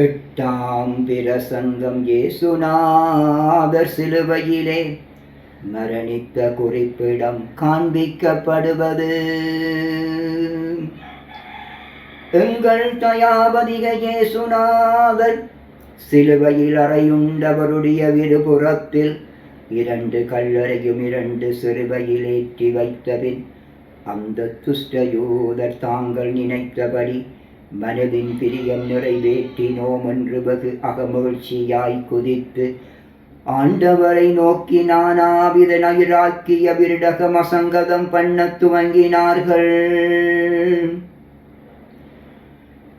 எட்டாம் பிரசங்கம் இயேசுநாதர் சிலுவையிலே மரணித்த குறிப்பிடம் காண்பிக்கப்படுவது. எங்கள் தயாபதிக இயேசுநாதர் சிலுவையில் அறையுண்டவருடைய விடுபுறத்தில் இரண்டு கல்லறையும் இரண்டு சிறுவையில் ஏற்றி வைத்தபின் அந்த துஷ்டயூதர் தாங்கள் நினைத்தபடி மனதின் பிரியம் நிறைவேற்றினோம் என்று வெகு அகமகிழ்ச்சியாய் குதித்து ஆண்டவரை நோக்கி நானாவித நயிராக்கிய விருடகம் அசங்கதம் பண்ண துவங்கினார்கள்.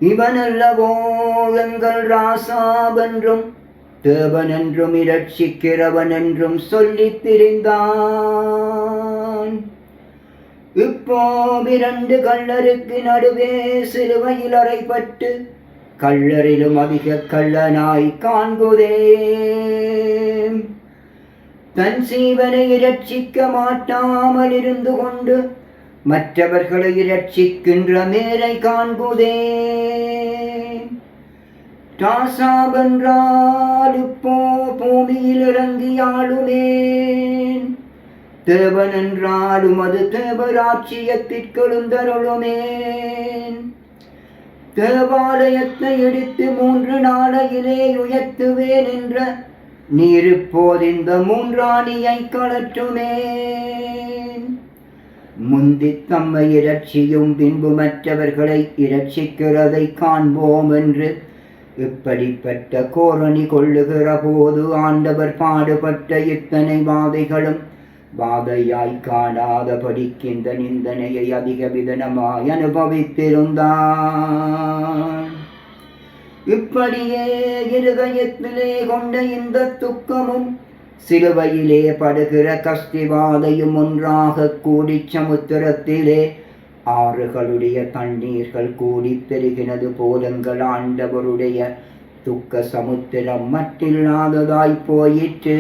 இவனல்லவோ எங்கள் ராசாவென்றும் தேவனென்றும் இரட்சிக்கிறவன் என்றும் சொல்லித் திரிந்தான். இப்போ இரண்டு கள்ளருக்கு நடுவே சிலுவையில் அறைப்பட்டு கள்ளரிலும் அதிக கள்ளனாய் காண்குதே. தன் சீவனை இரட்சிக்க மாட்டாமல் இருந்து கொண்டு மற்றவர்களை இரட்சிக்கின்ற மேலை காண்குதே. டாசாவென்றால் இப்போ பூமியில் இறங்கி இறங்கியாளுமேன் தேவன் என்றாலும் அது தேவராட்சியத்திற்கெழுந்தருளுமேன் தேவாலயத்தை இடித்து மூன்று நாளையிலே உயர்த்துவேன் என்ற நீர் இப்போது இந்த மூன்றாணியை கலற்றுமே முந்தி தம்மை இரட்சியும் பின்பு மற்றவர்களை இரட்சிக்கிறதை காண்போம் என்று இப்படிப்பட்ட கோரணி கொள்ளுகிற போது ஆண்டவர் பாடுபட்ட இத்தனை வாதைகளும் பாதையாய் காணாத படிக்கின்ற நிந்தனையை அதிக விதனமாய் அனுபவித்திருந்தான். இப்படியே இருதயத்திலே கொண்ட இந்த துக்கமும் சிலுவையிலே படுகிற கஸ்திவாதையும் ஒன்றாக கூடி சமுத்திரத்திலே ஆறுகளுடைய தண்ணீர்கள் கூடி பெருகினது போலங்கள் ஆண்டவருடைய துக்க சமுத்திரம் மட்டில்லாததாய் போயிற்று.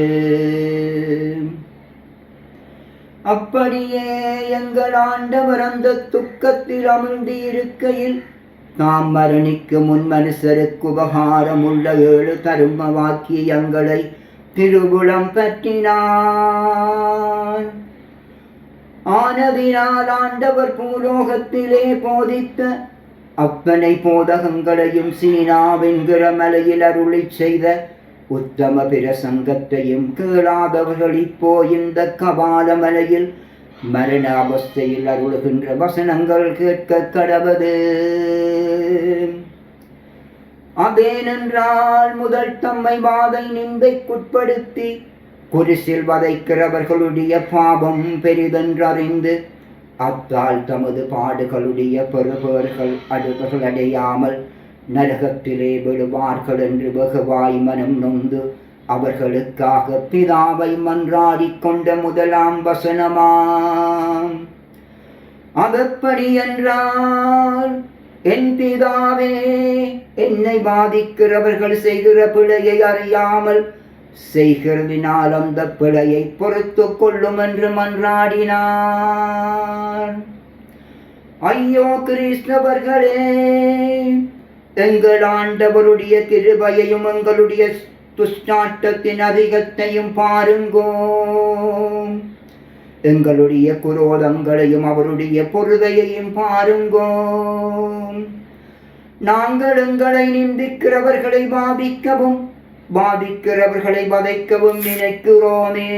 அப்படியே எங்கள் ஆண்டவர் அந்த துக்கத்தில் அமர்ந்து இருக்கையில் நாம் மரணிக்கு முன் மனுஷருக்கு உபகாரம் உள்ள ஏழு தரும வாக்கியங்களை திருவுளம் பற்றினான். ஆனதினால் ஆண்டவர் பூலோகத்திலே போதித்த அப்பனை போதகங்களையும் சீனாவென்கிற மலையில் அருளிச் செய்த உத்தம பிரசங்கத்தையும் கேளாதவர்கள் இப்போ இந்த கபால மலையில் மரண அவஸ்தையில் அருளுகின்ற வசனங்கள் கேட்க கடவது. அதேனென்றால் முதல் தம்மை வாதை நிந்தைக்குட்படுத்தி குரிசில் வதைக்கிறவர்களுடைய பாவம் பெரிதென்றறிந்து அத்தால் தமது பாடுகளுடைய பெறுபவர்கள் அடுவர்கள் அடையாமல் நரகத்திலே விடுவார்கள் என்று வெகுவாய் மனம் நொந்து அவர்களுக்காக பிதாவை மன்றாடிக் கொண்ட முதலாம் வசனமாம். அதப்படி என்றால் என் பிதாவே என்னை பாதிக்கிறவர்கள் செய்கிற பிழையை அறியாமல் செய்கிறதினால் அந்த பிழையை பொறுத்து கொள்ளும் என்று மன்றாடினார் ஐயோ கிறிஸ்தவர்களே எங்கள் ஆண்டவருடைய கிருபையையும் எங்களுடைய துஷ்டாட்டத்தின் அதிகத்தையும் பாருங்கோ எங்களுடைய குரோதங்களையும் அவருடைய பொருதையையும் பாருங்கோ நாங்கள் எங்களை நிந்திக்கிறவர்களை பாதிக்கவும் பாதிக்கிறவர்களை வதைக்கவும் நினைக்கிறோமே.